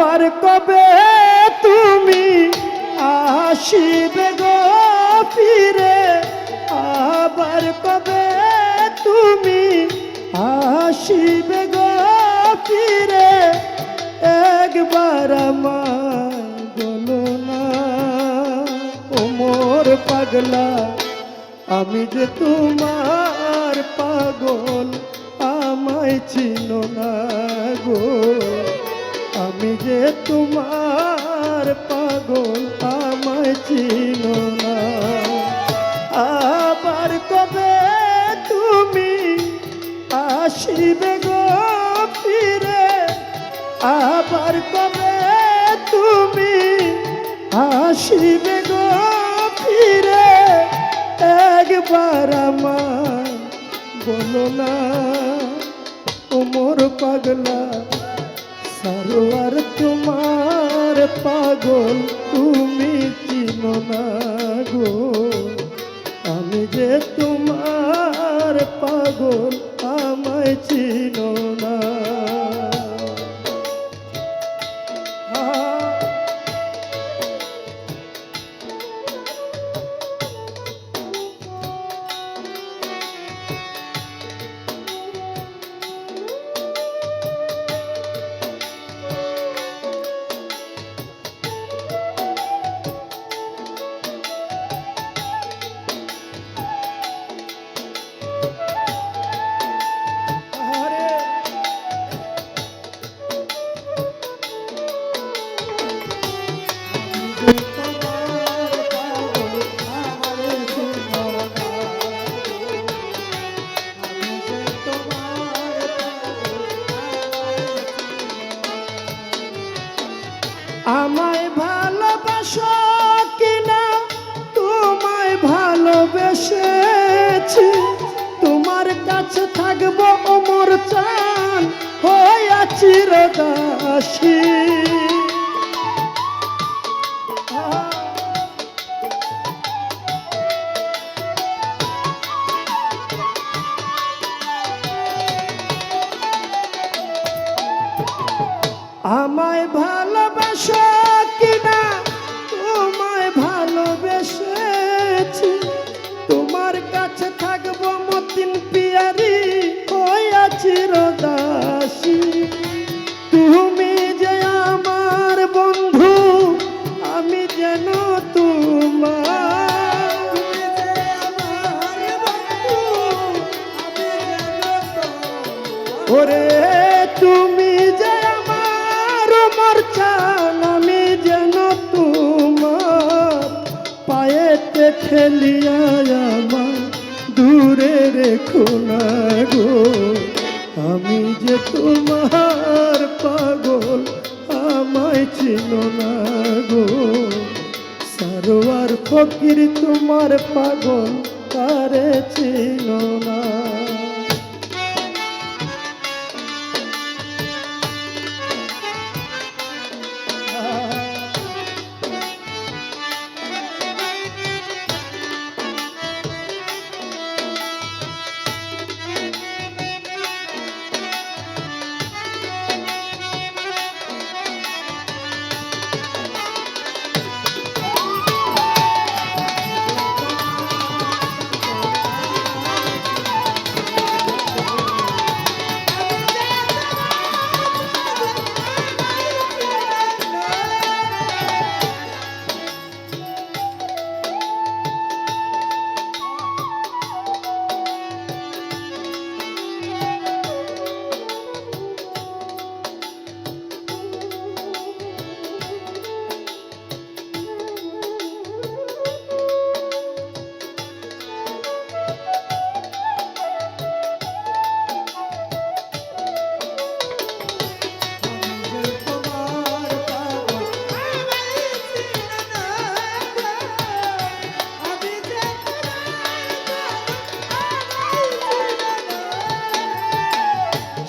আবার কবে তুমি আসিবে গো ফিরে? আবার কবে তুমি আসিবে গো ফিরে? একবার আমার বলো না ওমর পাগলা, আমি যে তোমার পাগল, আমায় চিনো না গো। আমি যে তোমার পাগল, আমায় চিনো না। আবার কবে তুমি আসিবে গো ফিরে? আবার কবে তুমি আসিবে গো ফিরে? একবার আমার বলো না ওমর পাগলা। সারোয়ার তোমার পাগল তুমি চিনো না গো। আমায় ভালোবাসো কিনা? তোমায় ভালোবেসেছি। তোমার কাছে থাকব অমর চান হইয়া চিরদাসী আমায় ভালোবাসো কিনা? তোমায় ভালোবেসেছি। তোমার কাছে থাকব মতিন পিয়ারি হইয়া চিরদাসী তুমি যে আমার বন্ধু, আমি যেন তোমার। ওরে, তুমি খেলিয়া আমার দূরে রেখো না গো। আমি যে তোমার পাগল, আমায় চিনো না গো। সারোয়ার ফকির তোমার পাগল, তারে চিনো না।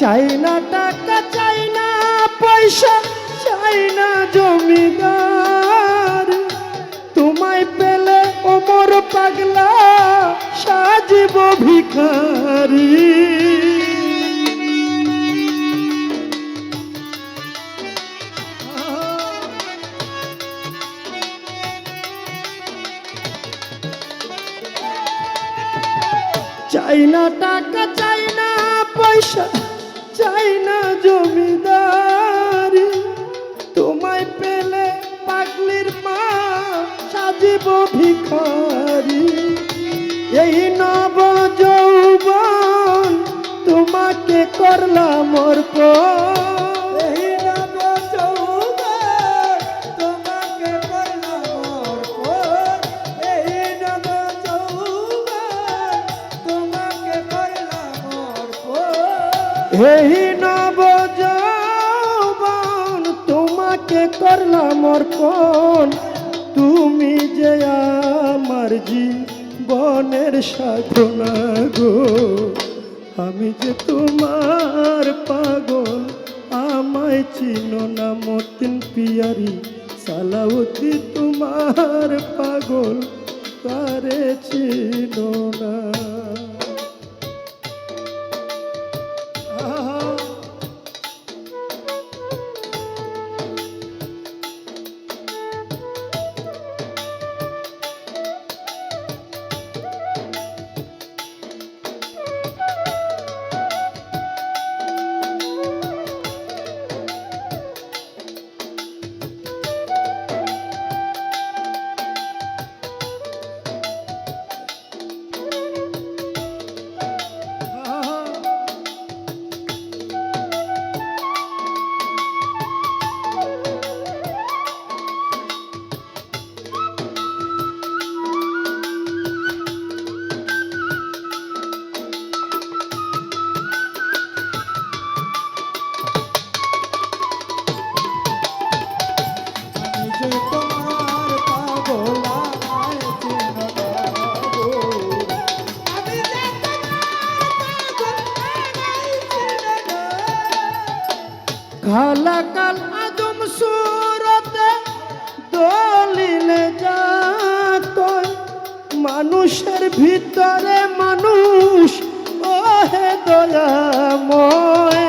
চাই না টাকা, চাই না পয়সা, চাই না জমিদার। তোমায় পেলে ওমর পাগলা, সাজিব ভিখারি। চাই না টাকা, চাই না পয়সা চাই না জমিদারি। তোমায় পেলে পাগলির মা সাজিব ভিখারি। এই নব যৌবন তোমাকে করলাম অর্পণ। এই নব যৌবন তোমাকে করলাম অর্পণ। তুমি যে আমার জীবনের সাধনা গো, আমি যে তোমার পাগল, আমায় চিনো না মতিন পিয়ারি সালাউতি তোমার পাগল, কারে চিনো না? মানুষের ভিতরে মানুষ ওহে দয়াময়।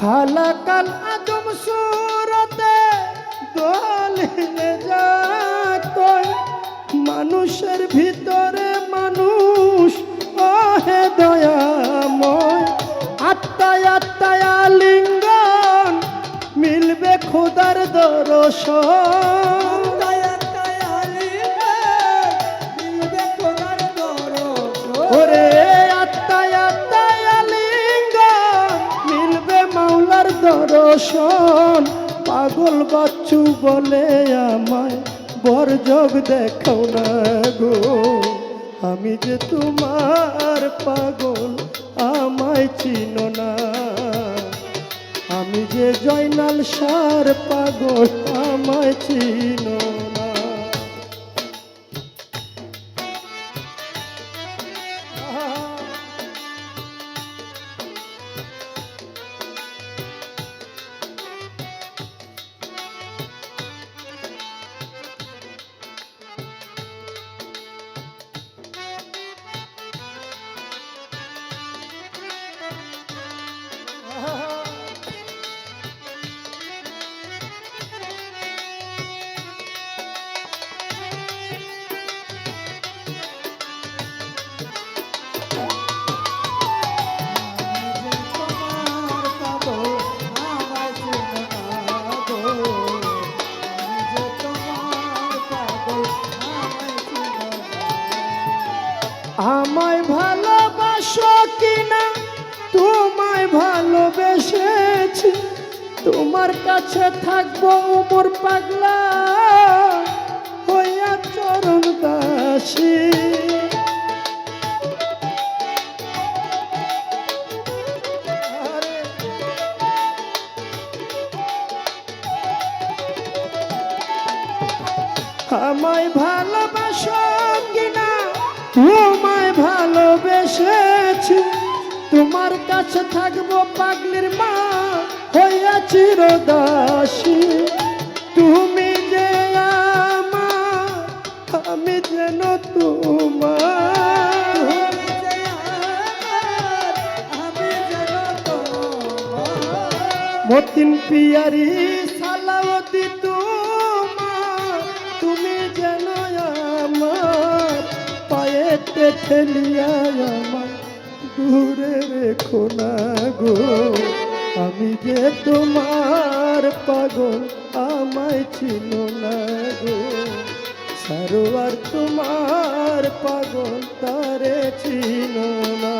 খালা কাল আদম সুরতে যাত মানুষের ভিতরে লিবে, মিলবে ওরে আত্মায় আত্মায় আলিঙ্গন মিলবে মাওলার দর্শন। পাগল বাচ্চু বলে আমায় বরযোগ দেখাও না গো। আমি যে তোমার পাগল আমায় চিনো না। যে জয়নাল সার পাগল আমায় চিনো। কাছে থাকব উমর পাগলা। হইয়া চরণ দাসী। আমায় ভালোবাসো কিনা? তোমায় ভালোবেসেছি। তোমার কাছে থাকব পাগলির মা। হইয়া চিরদাসী। তুমি যে আমার আমি যেন তোমার। আমি যেন তোমার। মতিন পিয়ারি সালাওতি তোমার। তুমি যেন আমার পায়েতে ঠেলিয়া আমার। দূরে রেখো না গো। আমি যে তোমার পাগল আমায় ছিল না গো। সারোয়ার তোমার পাগল তারে ছিল না।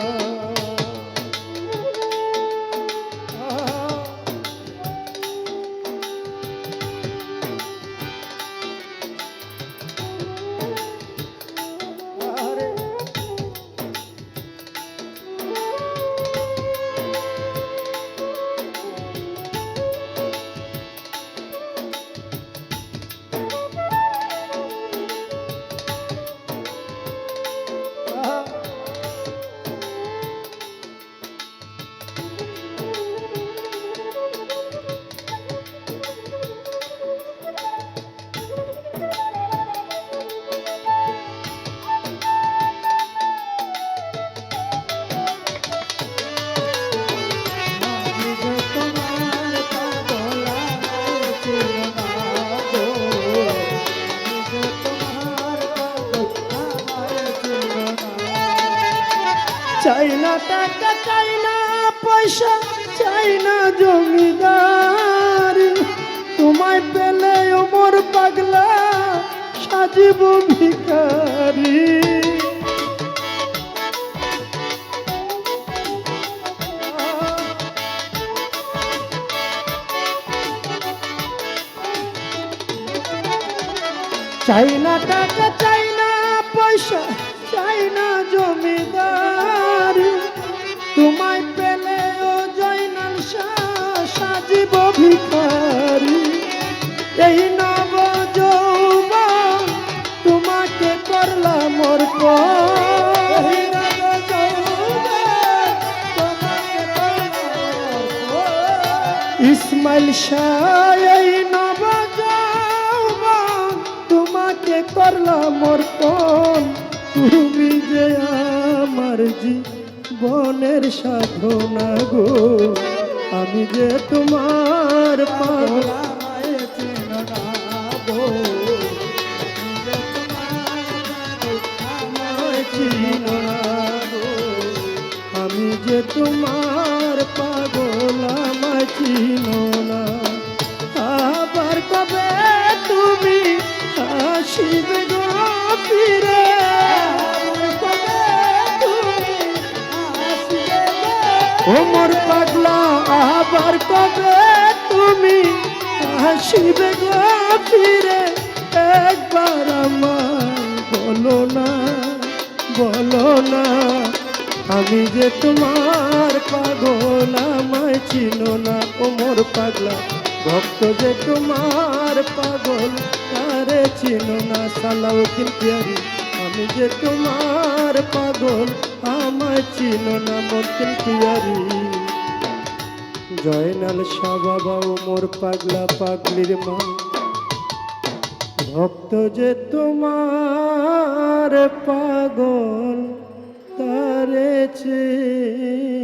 টাকা চাই না, পয়সা চাই না জমিদারি। তোমায় পেলে ওমর পাগলা সাজিব ভিখারি। চাই না টাকা এই নব যৌবন তোমাকে করলাম মোর ইসমাইল শাহ, এই নব যৌবন তোমাকে করলাম মোর কোন তুমি যে আমার জীবনের সাধনা গো, আমি যে তোমার পাগল আমি যে তোমার পাগল আমায় না। আবার কবে তুমি আসিবে গো? ফিরে ওমর পাগলা আবার কবে তুমি আসিবে ফিরে, একবার আমায় বলো না বলো না। আমি যে তোমার পাগল, আমায় চিনো না। ওমর পাগলা, ভক্ত যে তোমার পাগল, তারে চিনো না। সালাউদ্দিন পিয়ারি, আমি যে তোমার পাগল, আমায় চিনো না, মতিন পিয়ারি। জয়নাল শাহ বাবা মোর পাগলা পাগলির মা। ভক্ত যে তোমার পাগল তারে চেয়ে